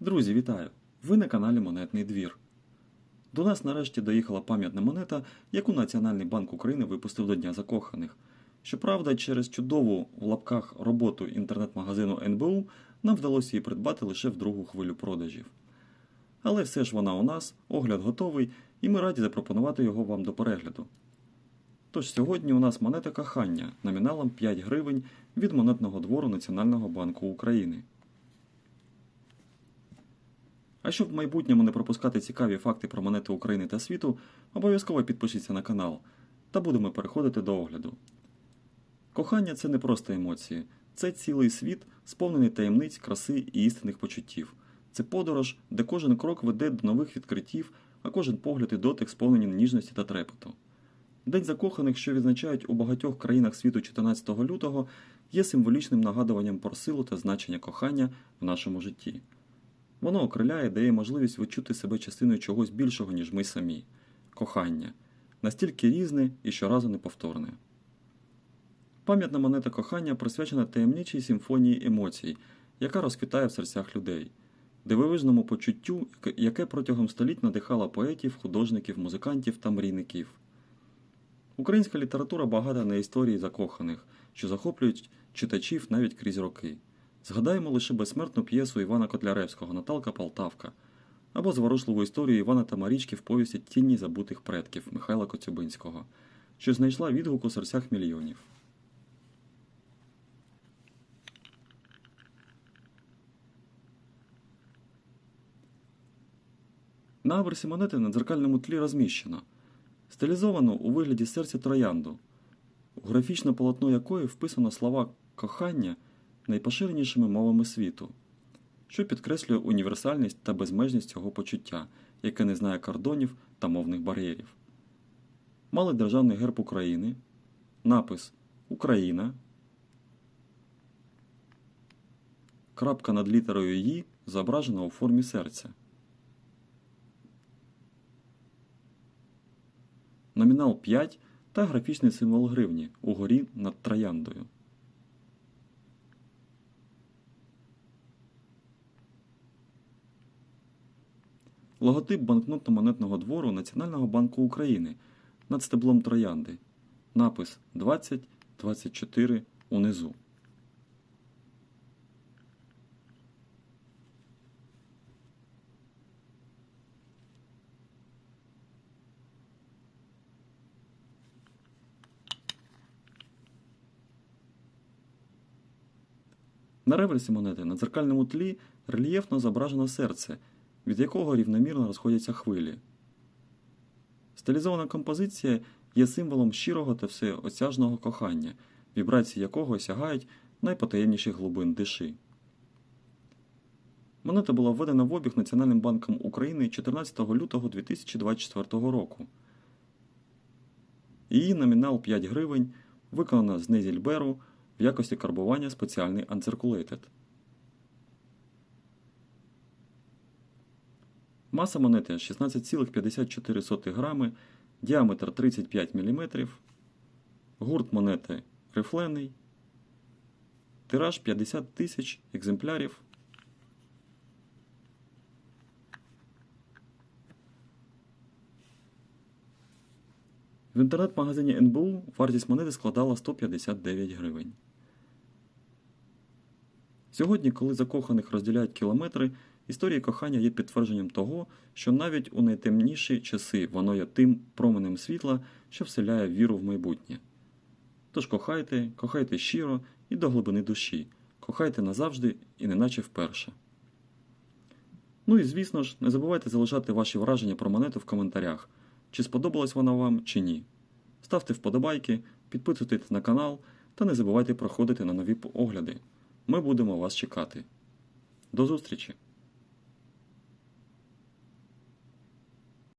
Друзі, вітаю! Ви на каналі Монетний двір. До нас нарешті доїхала пам'ятна монета, яку Національний банк України випустив до Дня Закоханих. Щоправда, через чудову в лапках роботу інтернет-магазину НБУ нам вдалося її придбати лише в другу хвилю продажів. Але все ж вона у нас, огляд готовий, і ми раді запропонувати його вам до перегляду. Тож сьогодні у нас монета кохання номіналом 5 гривень від монетного двору Національного банку України. А щоб в майбутньому не пропускати цікаві факти про монети України та світу, обов'язково підпишіться на канал та будемо переходити до огляду. Кохання це не просто емоції, це цілий світ, сповнений таємниць, краси і істинних почуттів. Це подорож, де кожен крок веде до нових відкриттів, а кожен погляд і дотик сповнені ніжності та трепету. День закоханих, що відзначають у багатьох країнах світу 14 лютого, є символічним нагадуванням про силу та значення кохання в нашому житті. Воно окриляє, дає можливість відчути себе частиною чогось більшого, ніж ми самі кохання, настільки різне і щоразу неповторне. Пам'ятна монета кохання присвячена таємничій симфонії емоцій, яка розквітає в серцях людей, дивовижному почуттю, яке протягом століть надихало поетів, художників, музикантів та мрійників. Українська література багата на історії закоханих, що захоплюють читачів навіть крізь роки. Згадаємо лише безсмертну п'єсу Івана Котляревського Наталка Полтавка або зворушливу історію Івана та Марічки в повісті Тінні забутих предків Михайла Коцюбинського, що знайшла відгук у серцях мільйонів. На аверсі монети на дзеркальному тлі розміщено, стилізовано у вигляді серця троянду, у графічне полотно якої вписано слова кохання найпоширенішими мовами світу, що підкреслює універсальність та безмежність цього почуття, яке не знає кордонів та мовних бар'єрів. Мали державний герб України, напис Україна, крапка над літерою «Ї» зображена у формі серця. Номінал 5 та графічний символ гривні угорі над трояндою. Логотип банкнотно-монетного двору Національного банку України над стеблом троянди. Напис 2024 унизу. На реверсі монети на дзеркальному тлі рельєфно зображено серце, від якого рівномірно розходяться хвилі. Стилізована композиція є символом щирого та всеосяжного кохання, вібрації якого сягають найпотаємніших глибин душі. Монета була введена в обіг Національним банком України 14 лютого 2024 року. Її номінал 5 гривень виконана з Незільберу в якості карбування спеціальний Uncirculated. Маса монети 16,54 грами, діаметр 35 мм, гурт монети рифлений, тираж 50 тисяч екземплярів. В інтернет-магазині НБУ вартість монети складала 159 гривень. Сьогодні, коли закоханих розділяють кілометри, історії кохання є підтвердженням того, що навіть у найтемніші часи воно є тим променем світла, що вселяє віру в майбутнє. Тож кохайте, кохайте щиро і до глибини душі, кохайте назавжди і неначе вперше. Ну і звісно ж, не забувайте залишати ваші враження про монету в коментарях, чи сподобалась вона вам, чи ні. Ставте вподобайки, підписуйтесь на канал та не забувайте проходити на нові огляди. Ми будемо вас чекати. До зустрічі!